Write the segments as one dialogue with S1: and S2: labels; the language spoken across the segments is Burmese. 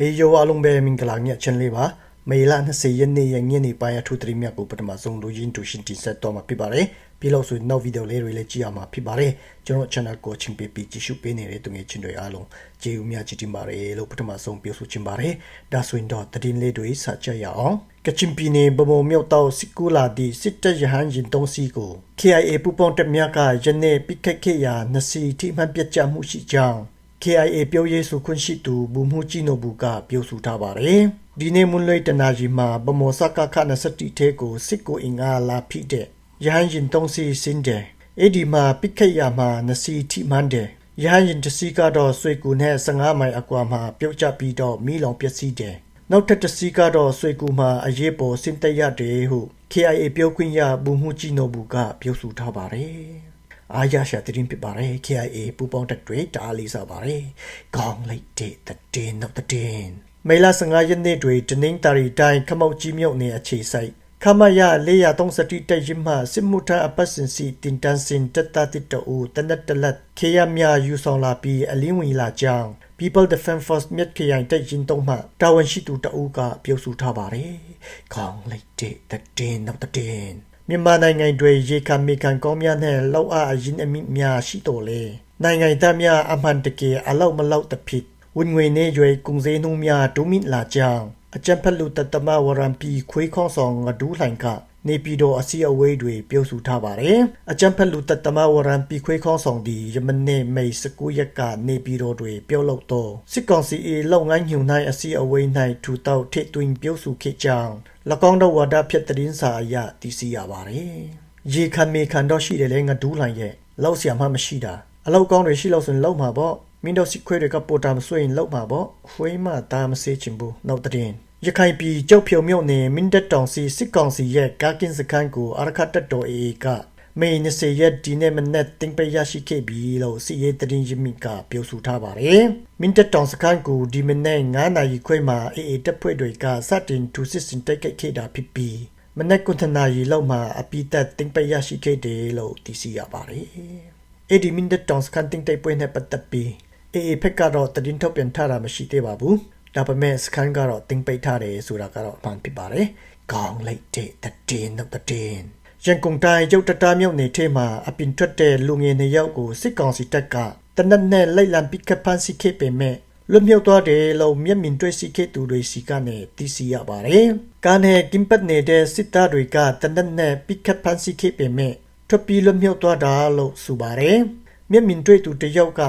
S1: ဟေးယောအားလုံးပဲမင်္ဂလာညချမ်းလေးပါမေလ20ရက်နေ့ရဲ့ညနေပိုင်းအထူးသတင်းများကိုပထမဆုံးလူရင်းတူရှင်တင်ဆက်တော့မှာဖြစ်ပါတယ်ပြီးလို့ဆိုနောက်ဗီဒီယိုလေးတွေလည်းကြည့်ရမှာဖြစ်ပါတယ်ကျွန်တော် channel ကိုချင်းပေးပြီးကြည့်ရှုပေးနေတဲ့သူငယ်ချင်းတွေအားလုံးကျေးဇူးများကြီးတင်ပါတယ်လို့ပထမဆုံးပြောဆိုချင်ပါတယ်ဒါဆိုရင်တော့သတင်းလေးတွေစကြရအောင်ကချင်ပြည်နယ်ဗမော်မြို့တောက်စစ်ကူလာဒီစစ်တပ်ရဟန်းရင်တုံးစီကို KIA ပူပေါင်းတပ်များကယနေ့ပိတ်ခတ်ခဲ့ရာနစီထိမှန်ပြတ်ကြမှုရှိကြောင်း KIA ပြောရေးဆိုခွင့်ရှိသူဘူမှုကြီးနိုဘူးကပြောဆိုထားပါတယ်။ဒီနေ့မွန်းလွဲတနာကြီးမှာဗမောစကခ20ထဲကိုစစ်ကိုအင်အားလာဖိတဲ့ရဟန်းရင်တုံးစီစင်းတယ်။အဲ့ဒီမှာပိခတ်ရမှာနစီထိမှန်တယ်။ရဟန်းရင်တစီကတော့ဆွေကူနဲ့15မိုင်အကွာမှာပြုတ်ကျပြီးတော့မိလောင်ပျက်စီးတယ်။နောက်ထပ်တစီကတော့ဆွေကူမှာအရေးပေါ်စင်တက်ရတယ်ဟု KIA ပြောခွင့်ရဘူမှုကြီးနိုဘူးကပြောဆိုထားပါတယ်။ အားရရှာတရင်ဖြစ်ပါတယ် KIA ပူပေါင်းတက်တွေတားလေးစားပါတယ်ကောင်းလိုက်တဲ့တဲ့င်းတော့တဲ့င်းမေလ15ရက်နေ့တွေတနင်္သာရီတိုင်းခမောက်ကြီးမြို့နယ်အခြေဆိုင်ခမရ430တက်ရင်မှစစ်မှုထမ်းအပတ်စဉ်စီတင်တန်းစင်တက်တာတစ်တူတနက်တလက်ခေရမြယူဆောင်လာပြီးအလင်းဝင်လာကြောင်း People Defense Force မြက်ခရိုင်တက်ရင်တုံးမှတာဝန်ရှိသူတအူးကပြောဆိုထားပါတယ်ကောင်းလိုက်တဲ့တဲ့င်းတော့တဲ့င်း မြန်မာနိုင်ငံတွေရေခံမေခံကောင်းများနဲ့လောက်အားအရင်အမိများရှိတော်လေနိုင်ငံသားများအမှန်တကယ်အလောက်မလောက်တဖြစ်ဝင်ငွေနေရွယ်ကုံစင်းနှုံးများဒုမိလာကြောင်းအကြံဖက်လူတတမဝရံပီခွေးခေါဆောင်ငဒူးလှိုင်က နေပြည်တော်အစီအဝေးတွေပြုစုထားပါတယ်။အကြံဖက်လူသက်တမဝရံပီခွေးခေါင်းဆောင်ဒီယမနေ့မေ19ရက်ကနေပြည်တော်တွင်ပြုလုပ်သောစစ်ကောင်စီ၏လုပ်ငန်းညှိနှိုင်းအစီအဝေး၌ထူထောင်ထိပ်တွင်ပြုစုခဲ့ကြောင်း၎င်းတို့ဝါဒဖြစ်တဲ့င်းစာအရသိရှိရပါတယ်။ရေခံမေခံတော့ရှိတယ်လေငဒူးလိုင်ရဲ့လောက်ဆရာမှမရှိတာအလောက်ကောင်းတွေရှိလို့ဆိုရင်လောက်မှာပေါ့မင်းတို့စစ်ခွေးတွေကပိုတာမဆွေးရင်လောက်မှာပေါ့ဖွေးမှဒါမစေးချင်ဘူးနောက်တဲ့ ရခိုင်ပြည်ကြောက်ဖြုံမြို့နယ်မင်းတပ်တောင်စီစစ်ကောင်စီရဲ့ကာကင်းစခန်းကိုအရခတ်တပ်တော် AA ကမေ20ရက်ဒီနေ့မနက်တင်ပရရှိခဲ့ပြီလို့စီရေးတရင်ရမိကပြောဆိုထားပါတယ်။မင်းတပ်တောင်စခန်းကိုဒီမနေ့9နာရီခွဲမှာ AA တပ်ဖွဲ့တွေကစတင်ထူစစ်ဆင်တိုက်ခိုက်ခဲ့တာဖြစ်ပြီးမနက်9နာရီလောက်မှာအပိသက်တင်ပရရှိခဲ့တယ်လို့သိရှိရပါတယ်။အဲ့ဒီမင်းတပ်တောင်စခန်းတင်တိုက်ပွဲနဲ့ပတ်သက်ပြီး AA ဖက်ကတော့တရင်ထုတ်ပြန်ထားတာမရှိသေးပါဘူး။ ဒါပေမဲ့စကန်ကတော့တင်ပိတ်ထားတယ်ဆိုတာကတော့အမှန်ဖြစ်ပါတယ်။ကောင်းလိုက်တဲ့တည်တော့တည်ရန်ကုန်တိုင်းရုတ်တတားမြို့နယ်ထဲမှာအပင်ထွက်တဲ့လူငယ်နှစ်ယောက်ကိုစစ်ကောင်စီတပ်ကတနက်နဲ့လိုက်လံပစ်ခတ်ဖမ်းဆီးခဲ့ပေမဲ့လွတ်မြောက်သွားတယ်လို့မျက်မြင်တွေ့ရှိခဲ့သူတွေစီကနေသိရှိရပါတယ်။ကားနဲ့ကင်ပတ်နေတဲ့စစ်သားတွေကတနက်နဲ့ပစ်ခတ်ဖမ်းဆီးခဲ့ပေမဲ့ထွက်ပြေးလွတ်မြောက်သွားတာလို့ဆိုပါတယ်။မျက်မြင်တွေ့သူတစ်ယောက်က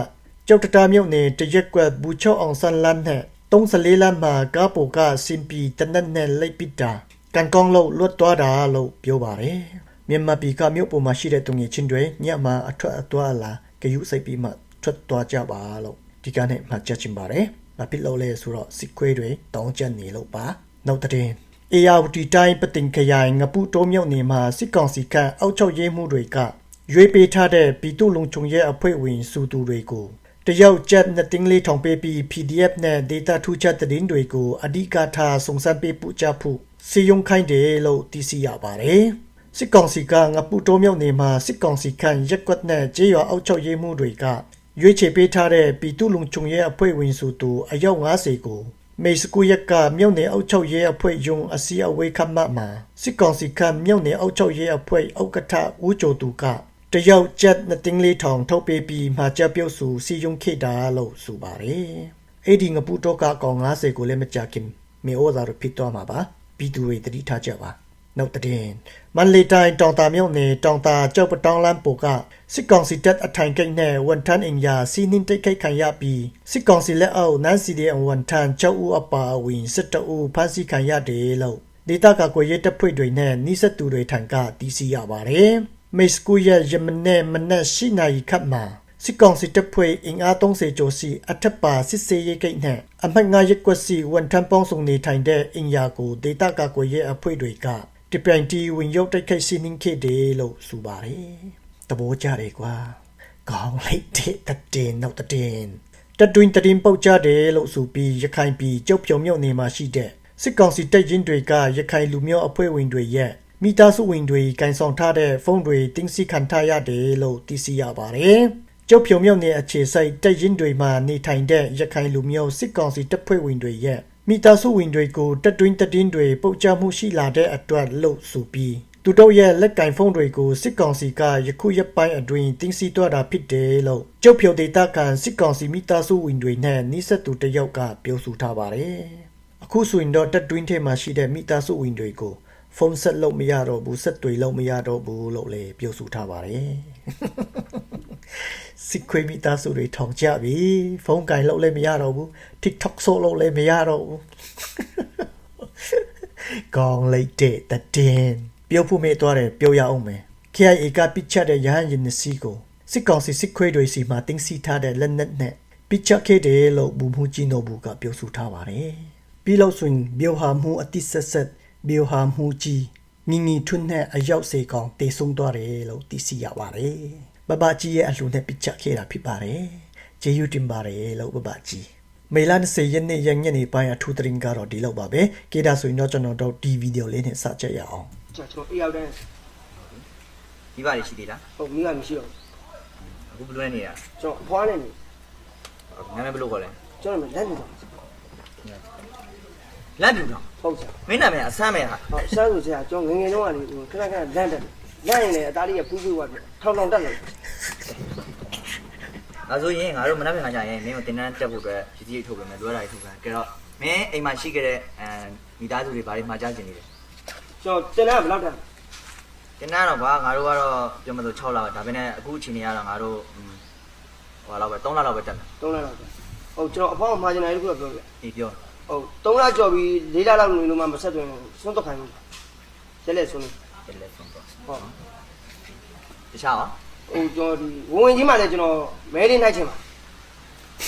S1: ကျောက်တတားမြို့နယ်တရက်ကွက်ဘူချောက်အောင်ဆန်းလန်းနဲ့ 34လမ်းမှာကားပေါ်ကစင်ပီတနက်နဲ့လိုက်ပစ်တာကန်ကောင်းလို့လွတ်သွားတာလို့ပြောပါတယ်မြန်မာပြည်ကမြို့ပေါ်မှာရှိတဲ့သူငယ်ချင်းတွေညမှာအထွက်အသွားလာကြယူစိတ်ပြီးမှထွက်သွားကြပါလို့ဒီကနေ့မှကြချင်ပါတယ်ဘာဖြစ်လို့လဲဆိုတော့စစ်ခွေးတွေတောင်းကျနေလို့ပါနောက်တဲ့အေယာဝတီတိုင်းပတင်ခရိုင်ငပုတိုးမြုပ်နေမှာစစ်ကောင်စီကအောက်ချုပ်ရေးမှုတွေကရွေးပေးထားတဲ့ပြည်သူ့လုံခြုံရေးအဖွဲ့ဝင်စုသူတွေကို တယောက်ကျပ်နှစ်တင်းလေးထောင်ပေးပြီး PDF နဲ့ data ထူးခြားသတင်းတွေကိုအဓိကထားစုံစမ်းပေးပို့ချဖို့စီယုံခိုင်းတယ်လို့သိရှိရပါတယ်။စစ်ကောင်စီကငပူတိုးမြောက်နေမှာစစ်ကောင်စီခန့်ရက်ကွက်နဲ့ကြေးရွာအောက်ချုပ်ရေးမှုတွေကရွေးချယ်ပေးထားတဲ့ပြည်သူ့လုံခြုံရေးအဖွဲ့ဝင်စုသူအယောက်90ကိုမေစကူရက်ကမြောက်နယ်အောက်ချုပ်ရေးအဖွဲ့ယုံအစီအဝေးခမတ်မှာစစ်ကောင်စီခန့်မြောက်နယ်အောက်ချုပ်ရေးအဖွဲ့ဥက္ကဋ္ဌဦးကျော်သူက တယောက်ကျပ်နှစ်တင်းလေးထောင်ထုတ်ပေးပြီးမှာကြပြုတ်စုစီယုံခိတာလို့ဆိုပါတယ်။အဲ့ဒီငပူတော့ကကောင်90ကိုလည်းမကြခင်မေဩဇာရဖြစ်တော့မှာပါပြည်သူတွေတတိထားကြပါနောက်တဲ့မန္တလေးတိုင်းတောင်တာမြို့နယ်တောင်တာကြောက်ပတောင်းလမ်းပေါ်ကစစ်ကောင်စီတပ်အထိုင်ကိတ်နဲ့ဝန်ထမ်းအင်ယာစီနင်းတိတ်ခိတ်ခံရပြီးစစ်ကောင်စီလက်အောက်နန်းစီတဲ့ဝန်ထမ်း6ဦးအပါအဝင်စစ်တအူဖမ်းဆီးခံရတယ်လို့ဒေတာကကွယ်ရဲတပ်ဖွဲ့တွေနဲ့နှိစက်သူတွေထံကသိရှိရပါတယ်။ မေစကူရဲ့ယမနဲ့မနက်ရှိနာရီခတ်မှာစစ်ကောင်စီတပ်ဖွဲ့အင်အား30ကျော်စီအထက်ပါစစ်စေးရေးကိတ်နဲ့အမှတ်9ရက်ကွက်စီဝန်ထမ်းပေါင်းစုံနေထိုင်တဲ့အင်ယာကိုဒေတာကကွယ်ရဲအဖွဲ့တွေကတပြိုင်တီဝင်ရောက်တိုက်ခိုက်စီးနှင်းခဲ့တယ်လို့ဆိုပါတယ်။တဘောကြတယ်ကွာ။ကောင်းလိုက်တဲ့တတင်နောက်တတင်တတွင်တတင်ပေါက်ကြတယ်လို့ဆိုပြီးရခိုင်ပြည်ကြောက်ဖြုံမြုပ်နေမှာရှိတဲ့စစ်ကောင်စီတပ်ရင်းတွေကရခိုင်လူမျိုးအဖွဲ့ဝင်တွေရဲ့ မိသားစုဝင်တွေကန်ဆောင်ထားတဲ့ဖုန်းတွေတင်းစီခံထားရတယ်လို့သိရှိရပါတယ်။ကျုပ်ဖြုံမြုပ်နယ်အခြေစိုက်တိုက်ရင်တွေမှာနေထိုင်တဲ့ရခိုင်လူမျိုးစစ်ကောင်စီတပ်ဖွဲ့ဝင်တွေရဲ့မိသားစုဝင်တွေကိုတက်တွင်းတက်တင်းတွေပုတ်ချမှုရှိလာတဲ့အတွက်လို့ဆိုပြီးသူတို့ရဲ့လက်ကင်ဖုန်းတွေကိုစစ်ကောင်စီကယခုရက်ပိုင်းအတွင်းတင်းစီတွားတာဖြစ်တယ်လို့ကျုပ်ဖြုံဒေတာကန်စစ်ကောင်စီမိသားစုဝင်တွေနဲ့နှိစက်သူတစ်ယောက်ကပြောဆိုထားပါတယ်အခုဆိုရင်တော့တက်တွင်းထဲမှာရှိတဲ့မိသားစုဝင်တွေကို ဖုန်းဆက်လို့မရတော့ဘူးဆက်တွေလို့မရတော့ဘူးလို့လည်းပြောဆိုထားပါတယ်စစ်ခွေးမိသားစုတွေထောင်ကြပြီဖုန်းကင်လို့လည်းမရတော့ဘူး TikTok ဆိုလို့လည်းမရတော့ဘူးကောင်းလိုက်တဲ့တတင်ပြောဖို့မေးသွားတယ်ပြောရအောင်မယ် KIA ကပစ်ချတဲ့ရဟန်းရင်နစီကိုစစ်ကောင်စီစစ်ခွေးတွေစီမှာတင်းစီထားတဲ့လက်နက်နဲ့ပစ်ချခဲ့တယ်လို့ဘူမှုကြီးနိုဘူးကပြောဆိုထားပါတယ်ပြီးလို့ဆိုရင်ဘီယိုဟာမှုအတိဆက်ဆက် ဘီယိုဟာမှုကြီးငင်းငီထွန်းနဲ့အရောက်စေကောင်တေဆုံးသွားတယ်လို့သိရှိရပါတယ်ဘဘကြီးရဲ့အလှူနဲ့ပစ်ချခဲ့တာဖြစ်ပါတယ်ကျေးဇူးတင်ပါတယ်လို့ဘဘကြီးမေလ20ရက်နေ့ရက်ညနေပိုင်းအထူးသတင်းကတော့ဒီလောက်ပါပဲ။ကေတာဆိုရင်တော့ကျွန်တော်တို့ဒီဗီဒီယိုလေးနဲ့စကြရအောင်
S2: ကျွန်တော်အေးရောက်တဲ့
S3: မိဘတွေရှိသေးလား
S2: ဟိုမိကမရှိတော့
S3: အခုဘယ်လိုလဲနေတာ
S2: ကျွန်တော်အဖွားနဲ့နေ
S3: နာမည်ဘယ်လိုခေါ်လဲ
S2: ကျွန်တော်လက်နေတော့
S3: လန့်ပြူတော့
S2: ဟုတ်စား
S3: မင်းနာမည်အဆမ်းမယ်ဟာ
S2: ဟောဆန်းဆိုဆရာကျွန်တော်ငငယ်တုန်းကလေခဏခဏလန့်တယ်လန့်ရင်လည်းအသားလေးကပူးပူးသွားတယ်ထောင်ထောင်တက်လာတယ်
S3: ဒါဆိုရင်ငါတို့မနက်ဖြန်ခါကျရင်မင်းကိုတင်တန်းတက်ဖို့အတွက်ရည်စည်းထုတ်ပေးမယ်လွှဲတာတွေထုတ်ပေးမယ်ကြတော့မင်းအိမ်မှာရှိခဲ့တဲ့အဲမိသားစုတွေဘာတွေမှာကြားကျင်နေလဲ
S2: ကျွန်တော်တင်တာဘယ်လောက်တက်
S3: တင်တန်းတော့ကွာငါတို့ကတော့ပြောမလို့6လပါဒါပေမဲ့အခုအချိန်ကြီးကတော့ငါတို့ဟိုလောက်ပဲ3လလောက်ပဲတက်မယ်
S2: 3လလောက်ပဲဟုတ်ကျွန်တော်အဖွားမှာဂျင်နယ်တခုတော့ပြောပြ
S3: ဒီပြော
S2: ဟုတ်3လကြော်ပြီး4လလောက်နေလို့မှမဆက်သွင်းဆုံးတော့ခိုင်းဘူးရက်လက်ဆုံး
S3: တယ်လေဆုံးတော့
S2: ဟုတ်
S3: တခြားရော
S2: ဟိုကျွန်တော်ဒီဝင်ဝင်ကြီးမှလည်းကျွန်တော်မဲလေးနိုင်ချင်ပါ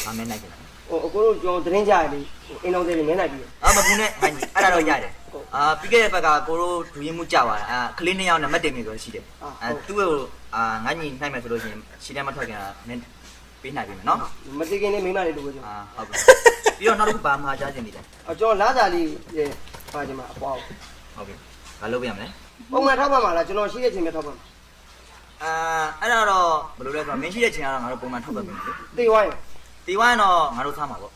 S3: မမင်းနိုင်တယ်
S2: ဟိုအကိုတို့ကျွန်တော်သတင်းကြရလေအင်းအောင်တွေမဲနိုင်ပြီ
S3: အာမပူနဲ့ဟိုင်းအဲ့ဒါတော့ရတယ်အာပြီးခဲ့တဲ့ဘက်ကကိုတို့ဒူရင်မှုကြပါလားအာကလေးနှစ်ယောက်နဲ့မတ်တင်နေဆိုရှိတယ်အဲသူ့ကိုအာငါညီနိုင်မယ်ဆိုလို့ရှိရင်ရှင်းတယ်မထွက်ခင်ကနင်းပေးနိုင်ပြီမယ်နော်
S2: မတိခင်လေးမိမလေးတို့ကိုကျွန်
S3: အာဟုတ်ပြီ ပြီးတော့နောက်တစ်ခုဘာမှာကြားကျင်နေလဲ
S2: တော်ကျွန်တော်လာစာလေးရဲ့ပါကြမှာအဖွား
S3: ဟုတ်ပြီဘာလုပ်ပြရမလဲ
S2: ပုံမှန်ထောက်ပါမှာလားကျွန်တော်ရှိတဲ့ချိန်ပဲထောက်ပါမှာ
S3: အာအဲ့ဒါတော့ဘယ်လိုလဲဆိုတော့မင်းရှိတဲ့ချိန်ကတော့ငါတို့ပုံမှန်ထုတ်ပြမယ်လေ
S2: တေဝိုင်း
S3: တီဝိုင်းတော့ငါတို့သားမှာပေါ့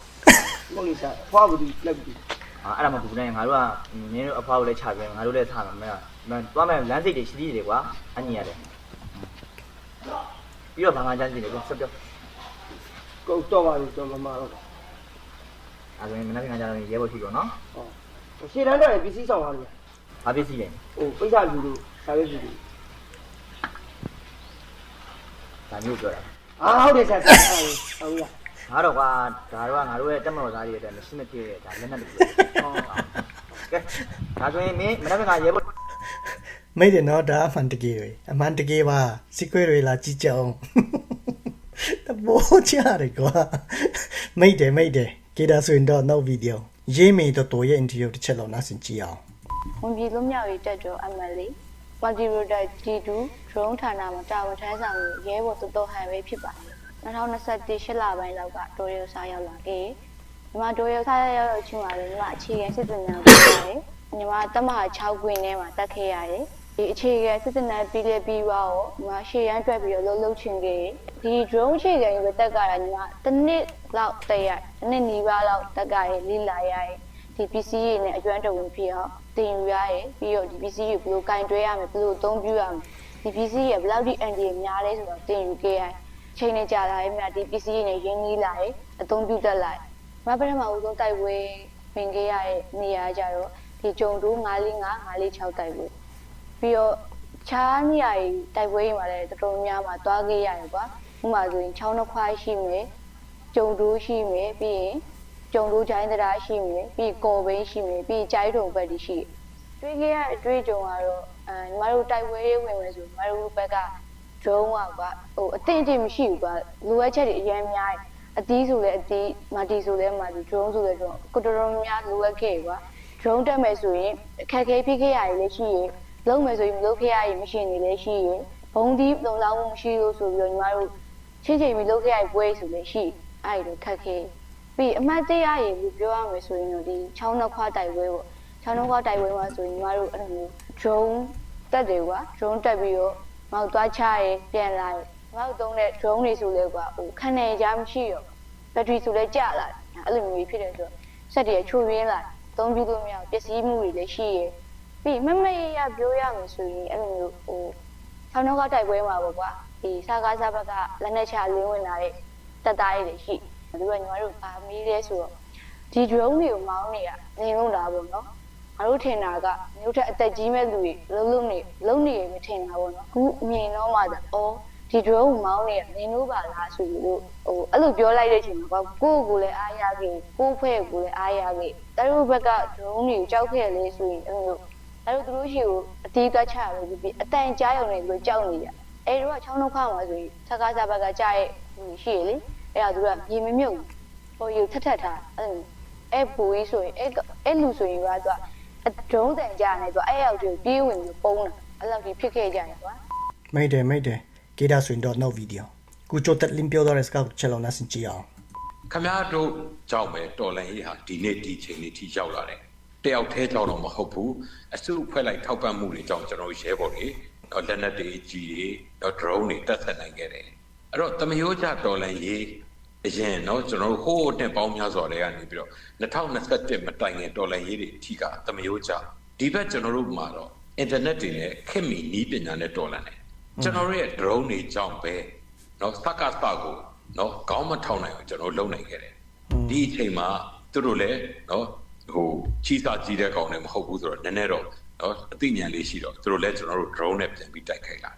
S2: ဟုတ်လိမ့်စားဖွားဘူးဒီလက်ဘူး
S3: အာအဲ့ဒါမှဘူးနဲ့ငါတို့ကမင်းတို့အဖွားကိုလည်းခြာပြငါတို့လည်းထားမှာမင်းကသွားမယ်လမ်းစိတ်တွေရှိသေးတယ်ကွာအညီရတယ်ပြီးတော့ဘာမှကြားကျင်နေလဲဆက်ပြော
S2: ကုတ်တော့ပါပြီကျွန်တော်မမတော့
S3: အဲဆိုရင်မနေ့ကကြားတော့ရဲဘော်ရှိတော့နော်
S2: ဟုတ်ရှေ့တန်းတော့ပစ္စည်းဆောင်သွားလို့
S3: ဘာပစ္စည်းလဲ
S2: ဟိုပိဿလူတို့ဆာရွက်လူတို့
S3: ဒါမျိုးပြောတာ
S2: အာဟုတ်တယ်ဆရာဟုတ်ဟုတ်ရ
S3: ငါတော့ကွာဒါတော့ငါတို့ရဲ့တက်မတော်သားတွေအတွက်မရှိမဖြစ်ဒါလက်နက်တူကဲဒါဆိုရင်မင်းမနေ့ကရဲဘော်
S1: မိတ်တယ်နော်ဒါအမှန်တကယ်ပဲအမှန်တကယ်ပါစစ်ခွေးတွေလာကြည့်ကြအောင်တဘောချရတယ်ကွာမိတ်တယ်မိတ်တယ် ကေတာဆိုရင်တော့နောက်ဗီဒီယိုရေးမေတော့တော်ရဲ့အင်တာဗျူးတစ်ချက်လောက်နားဆင်ကြည့်အောင်
S4: ဝန်ပြည်လွတ်မြောက်ရေးတက်တော် MLA ပါတီရိုဒါ G2 ဒရုန်းဌာနမှာတာဝန်ထမ်းဆောင်နေရဲဘော်တော်တော်ဟန်ပဲဖြစ်ပါတယ်2021ရှစ်လပိုင်းလောက်ကတိုရီယိုစာရောက်လာခဲ့ညီမတိုရီယိုစာရောက်ရောက်ချင်းပါလေညီမအခြေခံစစ်တပ်များလုပ်ရတယ်ညီမတက်မဟာ6ခွင်းထဲမှာတက်ခဲ့ရတယ် ဒီအခြေခံစစ်တပ်များပြီးလေပြီးသွားတော့ညီမရှေ့ရန်တွက်ပြီးတော့လှုပ်လှုပ်ချင်ခဲ့ဒီ drone အခြေခံရေးပဲတက်ကတာညီမတစ်နှစ်လောက်တက်ရတစ်နှစ်နီးပါးလောက်တက်ကရလိလာရရဒီ PC ရည်နဲ့အကျွမ်းတဝင်ဖြစ်အောင်တင်ယူရရပြီးတော့ဒီ PC ရည်ဘယ်လိုကင်တွဲရမလဲဘယ်လိုအသုံးပြုရမလဲဒီ PC ရည်ဘယ်လောက်ထိအန်ဒီများလဲဆိုတော့တင်ယူခဲ့ရတယ်ချိန်နေကြလာရင်မြတ်ဒီ PC ရည်နဲ့ရင်းနှီးလာတယ်အသုံးပြုတတ်လာတယ်မပထမဦးဆုံးတိုက်ပွဲဝင်ခဲ့ရတဲ့နေရာကြတော့ဒီဂျုံတိုး945 946တိုက်ပွဲ ပြီးတော့ခြားနေရာကြီးတိုက်ပွဲတွေမှာလည်းတော်တော်များများသွားခဲ့ရတယ်ကွာဥပမာဆိုရင်ချောင်းနှခွားရှိမယ်ဂျုံတိုးရှိမယ်ပြီးရင်ကြုံတို့ချိုင်းတရားရှိမယ်ပြီးကော်ဘင်းရှိမယ်ပြီးကြိုက်ထုံဘက်တွေရှိတယ်တွေးခဲ့ရတဲ့အတွေ့အကြုံကတော့အဲညီမတို့တိုက်ပွဲရေးဝင်မယ်ဆိုညီမတို့ဘက်က drone ကကွာဟိုအသင့်အတင့်မရှိဘူးကွာလိုအပ်ချက်တွေအများများတယ်အသီးဆိုလဲအသီးမာတီဆိုလဲမာတီ drone ဆိုလဲ drone ကိုတော်တော်များလိုအပ်ခဲ့ကွာ drone တက်မယ်ဆိုရင်အခက်အခဲဖြစ်ခဲ့ရတယ်လည်းရှိရင် လုံးမယ်ဆိုရင်မလုပ်ခဲ့ရရင်မရှိနေလည်းရှိရင်ဘုံဒီလုံလောက်မှုမရှိလို့ဆိုပြီးတော့ညီမတို့ချင်းချင်းပြီးလုပ်ခဲ့ရပွဲဆိုလည်းရှိအဲ့ဒီလိုခက်ခဲပြီးအမှတ်တရရေလို့ပြောရမယ်ဆိုရင်တော့ဒီချောင်းနှခွားတိုက်ပွဲပေါ့ချောင်းနှခွားတိုက်ပွဲမှာဆိုရင်ညီမတို့အဲ့လိုမျိုး drone တက်တယ်ကွာ drone တက်ပြီးတော့မောက်သွားချရဲပြန်လာရဲမဟုတ်သုံးတဲ့ drone တွေဆိုလဲကွာဟိုခံနေကြမရှိရောဘက်ထရီဆိုလဲကျလာတယ်အဲ့လိုမျိုးဖြစ်တယ်ဆိုတော့ဆက်တည်းချိုးရင်းလာသုံးပြလို့မရပစ္စည်းမှုတွေလည်းရှိရ ပြီးမမရရပြောရမယ်ဆိုရင်အဲ့လိုမျိုးဟိုဆောင်းတော့ကတိုက်ပွဲမှာပေါ့ကွာဒီစာကားစားဘက်ကလက်နဲ့ချလင်းဝင်လာတဲ့တက်သားတွေရှိသူကညီမတို့ဗာမေးလဲဆိုတော့ဒီ drone တွေကိုမောင်းနေတာနေလို့လားပေါ့နော်ငါတို့ထင်တာကမြို့ထက်အသက်ကြီးမဲ့လူတွေလုံးလုံးနေလုံးနေရမထင်တာပေါ့နော်ခုမြင်တော့မှသာအော်ဒီ drone ကိုမောင်းနေတာနင်တို့ပါလားဆိုပြီးတော့ဟိုအဲ့လိုပြောလိုက်တဲ့အချိန်မှာကိုယ့်ကိုယ်လည်းအားရခဲ့ကိုယ့်ဖွဲ့ကိုလည်းအားရခဲ့တတို့ဘက်က drone တွေကိုကြောက်ခဲ့လေဆိုရင်အဲ့လို အဲ့လိုသူတို့ရှိကိုအတီးသွားချရလို့ပြီးအတန်ကြားရုံနဲ့သူတို့ကြောက်နေကြအဲ့တော့ချောင်းနှုတ်ခါမှာဆိုရင်ဆက်ကားစားဘက်ကကြားရဲ့လူရှိရလေအဲ့ဒါသူကရေမမြုပ်ဟိုယူထက်ထက်ထားအဲ့လိုအဲ့ဘူကြီးဆိုရင်အဲ့အဲ့လူဆိုရင်ကသူကအဒုံးတန်ကြနေတော့အဲ့ရောက်ကျပြေးဝင်ပြီးပုံးတာအဲ့လောက်ကြီးဖြစ်ခဲ့ကြတယ်ကွာ
S1: မိတ်တယ်မိတ်တယ်ကေဒါဆိုရင်တော့နောက်ဗီဒီယိုကိုချိုတက်လင်းပြောတော့တဲ့စကားကိုချက်လောက်နားဆင်ကြည့်အောင်
S5: ခမရတို့ကြောင့်ပဲတော်လန်ရေးဟာဒီနေ့ဒီချိန်လေးထိရောက်လာတယ် တယောက်တည်းကြောင့်တော့မဟုတ်ဘူးအစုအဖွဲ့လိုက်ထောက်ပံ့မှုတွေကြောင့်ကျွန်တော်တို့ရဲဘော်တွေတော့လက်နက်တွေကြီးတွေတော့ drone တွေတက်ဆက်နိုင်ခဲ့တယ်အဲ့တော့တမယိုးကြတော်လန်ရေးအရင်เนาะကျွန်တော်တို့ဟိုးတဲ့ပေါင်းများစွာတွေကနေပြီးတော့2021မတိုင်ခင်တော်လန်ရေးတွေအထိကတမယိုးကြဒီဘက်ကျွန်တော်တို့မှာတော့ internet တွေနဲ့ခင်မီနီးပညာနဲ့တော်လန်တယ်ကျွန်တော်တို့ရဲ့ drone တွေကြောင့်ပဲเนาะစကားစကိုเนาะခေါင်းမထောင်နိုင်အောင်ကျွန်တော်လုံနိုင်ခဲ့တယ် ဒီအချိန်မှာသူတို့လည်းနော် ဟိုချီစာကြီးတဲ့ကောင်တွေမဟုတ်ဘူးဆိုတော့နည်းနည်းတော့နော်အသိဉာဏ်လေးရှိတော့သူတို့လည်းကျွန်တော်တို့ drone နဲ့ပြန်ပြီးတိုက်ခိုက်လာ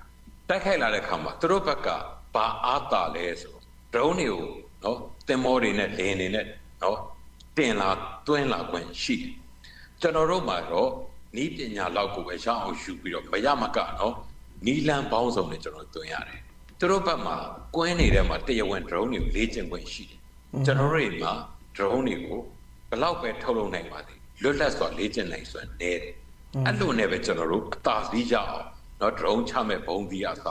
S5: တိုက်ခိုက်လာတဲ့အခါမှာသူတို့ဘက်ကဘာအားတာလဲဆိုတော့ drone တွေကိုနော်တင်မောတွေနဲ့လင်းတွေနဲ့နော်တင်လာတွင်းလာခွင့်ရှိတယ်ကျွန်တော်တို့မှာတော့နီးပညာလောက်ကိုပဲရအောင်ယူပြီးတော့မရမကနော်နီလန်ပေါင်းစုံနဲ့ကျွန်တော်တို့တွင်ရတယ်သူတို့ဘက်မှာကွင်းနေတဲ့မှာတရားဝင် drone တွေကိုလေ့ကျင့်ခွင့်ရှိတယ်ကျွန်တော်တို့တွေမှာ drone တွေကို ဘလောက်ပဲထုတ်လုပ်နိုင်ပါသေးလွတ်လပ်စွာလေ့ကျင့်နိုင်စွာနည်းတယ်အဲ့လိုနဲ့ပဲကျွန်တော်တို့အသာစီးရအောင်နော်ဒရုန်းချမဲ့ဘုံသီးအစ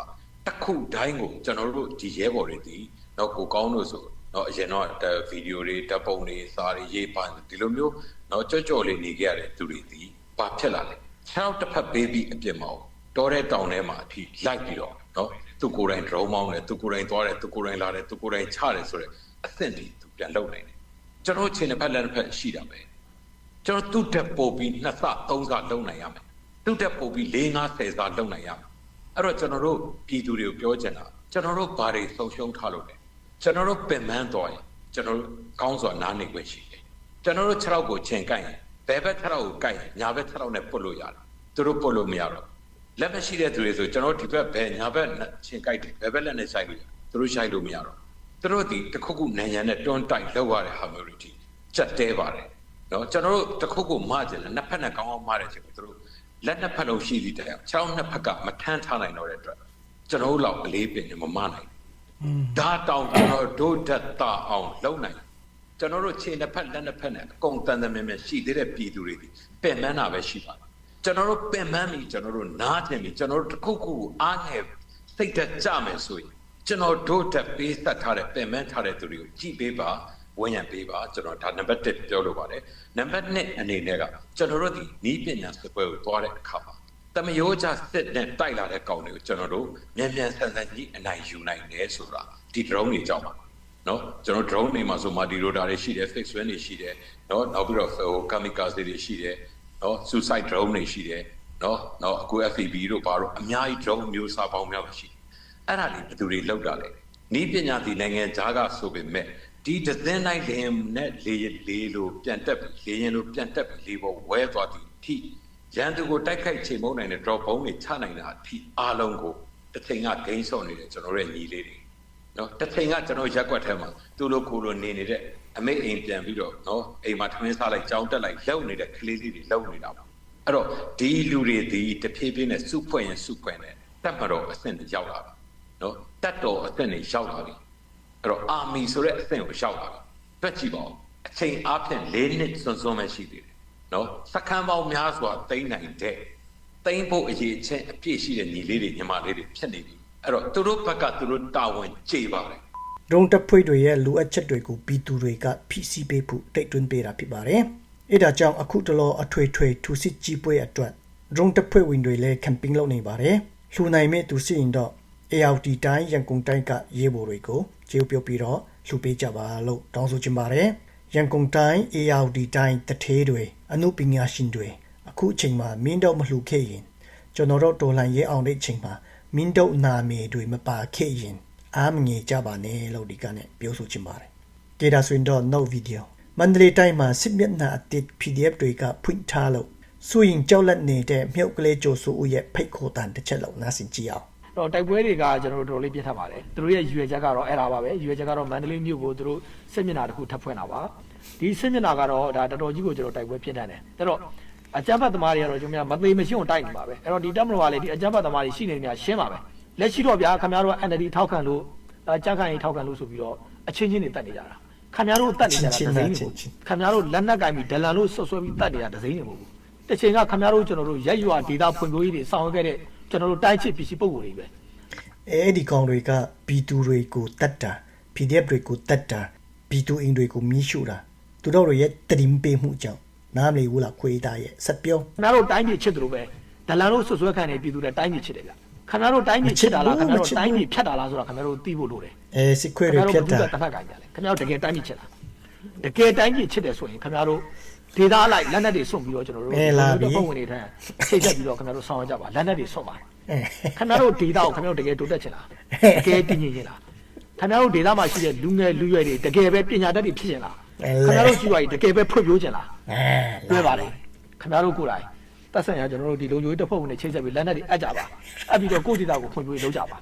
S5: တစ်ခုတိုင်းကိုကျွန်တော်တို့ဒီရဲဘော်တွေဒီနော်ကိုကောင်းတို့ဆိုနော်အရင်တော့ဗီဒီယိုတွေတပ်ပုံတွေစာတွေရေးပါဒီလိုမျိုးနော်ကြော့ကြော့လေးနေကြရတဲ့သူတွေဒီဘာဖြစ်လာလဲခြေောက်တစ်ဖက်ပေးပြီးအပြစ်မအောင်တော်တဲ့တောင်ထဲမှာအထိလိုက်ပြီးတော့နော်သူကိုယ်တိုင် drone မောင်းတယ်သူကိုယ်တိုင်သွားတယ်သူကိုယ်တိုင်လာတယ်သူကိုယ်တိုင်ချတယ်ဆိုတော့အဆင့်ဒီသူပြန်လုပ်နိုင်တယ် ကျွန်တော်ချင်းတစ်ဖက်လက်တစ်ဖက်ရှိတာပဲကျွန်တော်သူ့တက်ပို့ပြီးနှစ်ဆသုံးဆလုပ်နိုင်ရမယ်သူ့တက်ပို့ပြီး၄၅ဆယ်ဆလုပ်နိုင်ရမယ်အဲ့တော့ကျွန်တော်တို့ပြည်သူတွေကိုပြောချင်တာကျွန်တော်တို့ဘာတွေဆုံးရှုံးထားလို့လဲကျွန်တော်တို့ပင်ပန်းသွားရင်ကျွန်တော်တို့ကောင်းစွာနားနေခွင့်ရှိတယ်ကျွန်တော်တို့6ရောက်ကိုချိန်ကိုက်ရင်ဘယ်ဘက်6ရောက်ကိုကိုက်ရင်ညာဘက်6ရောက်နဲ့ပုတ်လို့ရတယ်သူတို့ပုတ်လို့မရတော့လက်မရှိတဲ့သူတွေဆိုကျွန်တော်ဒီဘက်ဘယ်ညာဘက်ချိန်ကိုက်တယ်ဘယ်ဘက်လက်နဲ့ဆိုင်လို့ရသူတို့ဆိုင်လို့မရတော့ သူတို့ဒီတခုခုနံရံနဲ့တွန်းတိုက်လောက်ရတဲ့ဟာမျိုးတွေဒီချက်တဲပါတယ်နော်ကျွန်တော်တို့တခုခုမကြတယ်နှစ်ဖက်နဲ့ကောင်းအောင်မတဲ့ချိန်မှာသူတို့လက်နှစ်ဖက်လုံးရှိသည့်တရားခြောက်နှစ်ဖက်ကမထမ်းထားနိုင်တော့တဲ့အတွက်ကျွန်တော်တို့လောက်အလေးပင်နဲ့မမနိုင်ဒါတောင်ကျွန်တော်တို့ဒတ်တာအောင်လုပ်နိုင်ကျွန်တော်တို့ခြေနှစ်ဖက်လက်နှစ်ဖက်နဲ့အကုန်တန်တမင်မဲ့ရှိသေးတဲ့ပြည်သူတွေဒီပင်မန်းတာပဲရှိပါတယ်ကျွန်တော်တို့ပင်မန်းပြီကျွန်တော်တို့နားတယ်ပြီကျွန်တော်တို့တခုခုကိုအားငယ်စိတ်သက်ကြမယ်ဆိုရင် ကျွန်တော်တို့တက်ပေးသက်ထားတဲ့ပြင်ပန်းထားတဲ့သူတွေကိုကြည့်ပေးပါဝန်ရံပေးပါကျွန်တော်ဒါနံပါတ်1ပြောလို့ပါတယ်နံပါတ်2အနေနဲ့ကကျွန်တော်တို့ဒီနီးပညာစပွဲကိုသွားတဲ့အခါမှာတမယောချစစ်နဲ့တိုက်လာတဲ့ကောင်တွေကိုကျွန်တော်တို့မြန်မြန်ဆန်ဆန်ကြီးအနိုင်ယူနိုင်တယ်ဆိုတာဒီ drone တွေကြောင့်ပါနော်ကျွန်တော် drone တွေမှာဆိုမာဒီရိုတာတွေရှိတယ် fixed wing တွေရှိတယ်နော်နောက်ပြီးတော့ဟို kamikaze တွေရှိတယ်နော် suicide drone တွေရှိတယ်နော်နော်အခု FPV တို့ဘာတို့အများကြီး drone မျိုးစားပေါင်းများပါရှိတယ် အဲ့ဒါတွေဘယ်သူတွေလောက်တာလဲနီးပညာဒီနိုင်ငံသားကဆိုပေမဲ့ဒီဒဇင်းတိုင်းလင်းနဲ့လေလေလိုပြန်တက်ပြီးလေရင်လိုပြန်တက်ပြီးလေပေါ်ဝဲသွားသည်အထိရန်သူကိုတိုက်ခိုက်ချိန်မုံနိုင်တဲ့ drop bomb တွေချနိုင်တာအထိအားလုံးကိုတစ်ချိန်ကဂိမ်းဆော့နေတဲ့ကျွန်တော်ရဲ့ညီလေးတွေနော်တစ်ချိန်ကကျွန်တော်ရက်ွက်ထဲမှာသူ့လိုကိုလိုနေနေတဲ့အမေအိမ်ပြန်ပြီးတော့နော်အိမ်မှာထမင်းစားလိုက်ကြောင်းတက်လိုက်လှုပ်နေတဲ့ကလေးလေးတွေလှုပ်နေတာပါအဲ့တော့ဒီလူတွေဒီတဖြည်းဖြည်းနဲ့စုဖွဲ့ရင်စုဖွဲ့နေတက်မတော်အဆင့်ရောက်လာတာ နော်တတ်တော်အဆင့်တွေရောက်လာပြီအဲ့တော့အာမီဆိုတဲ့အဆင့်ကိုရောက်လာပြီတွက်ကြည့်ပါဦးအချိန်အားဖြင့်၄နှစ်စွန်းစွန်းပဲရှိသေးတယ်နော်စက္ကန့်ပေါင်းများစွာသိမ့်နိုင်တဲ့သိမ့်ဖို့အရေးချင်းအပြည့်ရှိတဲ့ညီလေးတွေညီမလေးတွေဖြစ်နေပြီအဲ့တော့သူတို့ဘက်ကသူတို့တာဝန်ကြေပါတယ်
S1: ဒရုန်းတပ်ဖွဲ့တွေရဲ့လိုအပ်ချက်တွေကိုပြည်သူတွေကဖိစီးပေးဖို့တိုက်တွန်းပေးတာဖြစ်ပါတယ်။အဲဒါကြောင့်အခုတလောအထွေထွေထူစစ်ကြီးပွဲအတွက်ဒရုန်းတပ်ဖွဲ့ဝင်တွေလည်း camping လုပ်နေပါတယ်။လှူနိုင်မဲ့သူစီရင်တော့ AOT တိုင်းရန်ကုန်တိုင်းကရေးပေါ်တွေကိုကျေးပြုတ်ပြီးတော့လှူပေးကြပါလို့တောင်းဆိုချင်ပါတယ်ရန်ကုန်တိုင်း AOT တိုင်းတထေးတွေအမှုပညာရှင်တွေအခုအချိန်မှာမင်းတို့မလှူခဲ့ရင်ကျွန်တော်တို့တော်လှန်ရေးအောင်တဲ့အချိန်မှာမင်းတို့နာမည်တွေမပါခဲ့ရင်အားမငယ်ကြပါနဲ့လို့ဒီကနေ့ပြောဆိုချင်ပါတယ်ဒေတာဆိုရင်တော့ no video မန္တလေးတိုင်းမှာစစ်မျက်နှာအတစ် PDF တွေကဖွင့်ထားလို့စွရင်ကြောက်လက်နေတဲ့မြုပ်ကလေးကြိုဆိုဦးရဲ့ဖိတ်ခေါ်တန်တစ်ချက်လောက်နားဆင်ကြည့်အောင်
S6: တော့တိုက်ပွဲတွေကကျွန်တော်တို့တော်တော်လေးပြတ်ထပ်ပါတယ်သူတို့ရဲ့ရွေချက်ကတော့အဲ့ဒါပါပဲရွေချက်ကတော့မန္တလေးမြို့ကိုသူတို့စစ်မျက်နှာတစ်ခုထပ်ဖွင့်တာပါဒီစစ်မျက်နှာကတော့ဒါတော်တော်ကြီးကိုကျွန်တော်တိုက်ပွဲဖြစ်နေတယ်ဒါတော့အကြမ်းဖက်သမားတွေကတော့ကျွန်တော်မသေးမရှိအောင်တိုက်နေပါပဲအဲ့တော့ဒီတပ်မတော်ကလည်းဒီအကြမ်းဖက်သမားတွေရှိနေနေရှင်းပါပဲလက်ရှိတော့ဗျာခင်ဗျားတို့က NLD ထောက်ခံလို့အကြမ်းခံရေးထောက်ခံလို့ဆိုပြီးတော့အချင်းချင်းတွေတက်နေကြတာခင်ဗျားတို့တက်နေကြတာဒစိမ့်နေဘူးခင်ဗျားတို့လက်နက်ကင်ပြီးဒလန်လို့ဆွဆွဲပြီးတက်နေတာဒစိမ့်နေဘူးတစ်ချိန်ကခင်ဗျားတို့ကျွန်တော်တို့ရက်ရွာဒေတာဖွံ့ဖြိုးရေးတွေဆောင်ရွက်ခဲ့တဲ့ ကျွန်တော်တို့တိုင်းချစ်ပစ္စည်းပုံကိုယ်တွေပဲ
S1: အဲ့ဒီကောင်တွေက B2 တွေကိုတတ်တာ PDF တွေကိုတတ်တာ B2 အင်တွေကိုမီးရှို့တာသူတို့ရဲ့တရင်ပေးမှုကြောင့်နားမလီဘူးလားခွေးသားရဲ့စက်ပြော
S6: ခင်ဗျားတို့တိုင်းပြည်ချစ်တယ်လို့ပဲဒလန်တို့ဆွဆွဲခံနေပြည်သူတွေတိုင်းပြည်ချစ်တယ်ဗျခင်ဗျားတို့တိုင်းပြည်ချစ်တာလားခင်ဗျားတို့တိုင်းပြည်ဖြတ်တာလားဆိုတာခင်ဗျားတို့သိဖို့လိုတယ်
S1: အဲစစ်ခွေး
S6: ခင်
S1: တွေ
S6: ဗျား
S1: ဖြ
S6: တို့
S1: တ်
S6: ဘု
S1: တာ
S6: ရားတစ်ဖက်ကကြတယ်ခင်ဗျားတို့တကယ်တိုင်းပြည်ချစ်တာတကယ်တိုင်းပြည်ချစ်တယ်ဆိုရင်ခင်ဗျားတို့ ဒေသအလိုက်လက်နက်တွေစွန့်ပြီးတော့ကျွန်တော်တို့ပုံဝင်နေထိုင်ချိန်ချက်ပြီးတော့ခင်ဗျားတို့ဆောင်ရကြပါလက်နက်တွေစွန့်ပါ
S1: အဲ
S6: ခင်ဗျားတို့ဒေသကိုခင်ဗျားတို့တကယ်တိုးတက်ချင်လားတကယ်တည်ငြိမ်ချင်လားခင်ဗျားတို့ဒေသမှာရှိတဲ့လူငယ်လူရွယ်တွေတကယ်ပဲပညာတတ်တွေဖြစ်ချင်လားခင်ဗျားတို့ကြည့်ပါကြီးတကယ်ပဲဖွံ့ဖြိုးချင်လား
S1: အဲ
S6: တွေ့ပါတယ်ခင်ဗျားတို့ကိုယ်တိုင်တက်ဆိုင်ရကျွန်တော်တို့ဒီလုံချိုးတစ်ဖက်ဝင်နဲ့ချိတ်ဆက်ပြီးလက်နက်တွေအပ်ကြပါအပ်ပြီးတော့ကိုယ့်ဒေသကိုဖွံ့ဖြိုးရေးလုပ်ကြပါ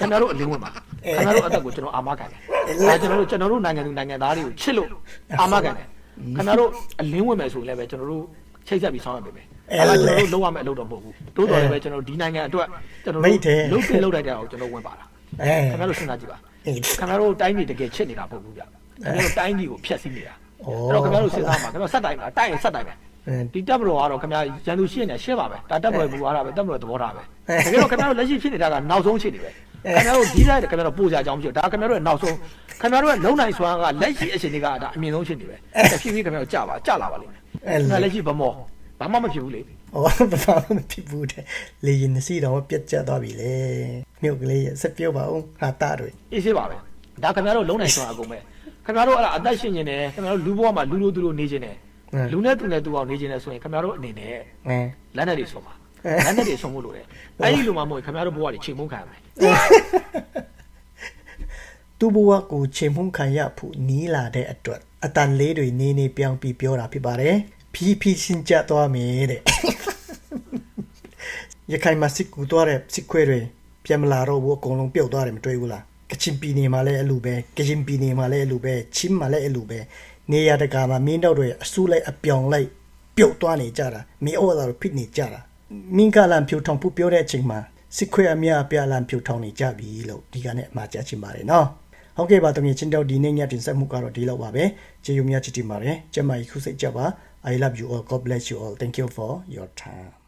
S6: ခင်ဗျားတို့အလင်းဝင်ပါခင်ဗျားတို့အသက်ကိုကျွန်တော်အာမခံတယ်အဲကျွန်တော်တို့ကျွန်တော်တို့နိုင်ငံသူနိုင်ငံသားတွေကိုချစ်လို့အာမခံတယ် ခင်ဗျားတို့အလင်းဝင်မယ်ဆိုရင်လည်းပဲကျွန်တော်တို့ချိတ်ဆက်ပြီးဆောင်ရွက်ပေးမယ်အဲဒါကျွန်တော်တို့လုံးဝမဲ့အလုပ်တော့မဟုတ်ဘူးတိုးတော်လည်းပဲကျွန်တော်ဒီနိုင်ငံအတွက်ကျွန်တော်တို့လုပ်ပြလုပ်လိုက်တဲ့အောင်ကျွန်တော်ဝင်ပါတာ
S1: အဲ
S6: ခင်ဗျားတို့စဉ်းစားကြည့်ပါခင်ဗျားတို့တိုင်းပြည်တကယ်ချစ်နေတာမဟုတ်ဘူးဗျခင်ဗျားတို့တိုင်းပြည်ကိုဖျက်ဆီးနေတာအဲ့တော့ခင်ဗျားတို့စဉ်းစားပါခင်ဗျားဆက်တိုင်းပါတိုက်ရင်ဆက်တိုင်းပဲဒီတပ်မတော်ကတော့ခင်ဗျာရန်သူရှိနေရှင်းပါပဲဒါတပ်မတော်ဘူအားတာပဲတပ်မတော်သဘောထားပဲတကယ်တော့ခင်ဗျားတို့လက်ရှိဖြစ်နေတာကနောက်ဆုံးအခြေအနေပဲခင်ဗျားတို့ဒီလိုက်ခင်ဗျားတို့ပို့ကြအောင်ဖြစ်ဒါခင်ဗျားတို့ရဲ့နောက်ဆုံး ခင်ဗျားတို့ရဲ့လုံနိုင်စွမ်းကလက်ရှိအခြေအနေကဒါအမြင့်ဆုံးအခြေအနေပဲဖြည်းဖြည်းခင်ဗျားတို့ကြာပါကြာလာပါလိမ့်မယ်အဲ့လက်ရှိဗမောဘာမှမဖြစ်ဘူးလေ
S1: ဟောဘာမှမဖြစ်ဘူးတဲ့လေရင်စီတော့ပြတ်ကျသွားပြီလေမြုပ်ကလေးရဲ့စက်ပြောပါဦးဟာတာတွေ
S6: အေးစေးပါပဲဒါခင်ဗျားတို့လုံနိုင်စွမ်းအကုန်ပဲခင်ဗျားတို့အဲ့ဒါအသက်ရှင်နေတယ်ခင်ဗျားတို့လူဘဝမှာလူလိုသူလိုနေခြင်းတယ်လူနဲ့သူနဲ့သူအောင်နေခြင်းတယ်ဆိုရင်ခင်ဗျားတို့အနေနဲ့
S1: အဲ
S6: လက်နဲ့တွေဆုံးပါလက်နဲ့တွေဆုံးဖို့လိုတယ်အဲ့ဒီလိုမှမဟုတ်ခင်ဗျားတို့ဘဝတွေချိန်မုန်းခံရမယ်
S1: သူ့ဘဝကိုချိန်မှုခံရဖို့နီးလာတဲ့အတွက်အတန်လေးတွေနေနေပြောင်းပြီးပြောတာဖြစ်ပါတယ်ဖြီးဖြီးရှင်းကြသွားမယ်တဲ့ရခိုင်မှာစစ်ကူသွားတဲ့စစ်ခွဲတွေပြန်မလာတော့ဘူးအကုန်လုံးပြုတ်သွားတယ်မတွေ့ဘူးလားကချင်ပြည်နယ်မှာလည်းအလိုပဲကရင်ပြည်နယ်မှာလည်းအလိုပဲချင်းမှာလည်းအလိုပဲနေရတကာမှာမင်းတို့တွေအဆူလိုက်အပြောင်လိုက်ပြုတ်သွားနေကြတာမင်းဩတာတော့ဖြစ်နေကြတာမင်းကလန်ဖြူထောင်ဖို့ပြောတဲ့အချိန်မှာစစ်ခွဲအများအပြားလန်ဖြူထောင်နေကြပြီလို့ဒီကနေ့အမှားကြားချင်ပါတယ်နော် ဟုတ်ကဲ့ပါတမင်ချင်းတော့ဒီနေ့ညတင်ဆက်မှုကတော့ဒီလောက်ပါပဲကျေးဇူးများချစ်တင်ပါတယ်ကျမကြီးခုစိတ်ကြပါ I love you all God bless you all thank you for your time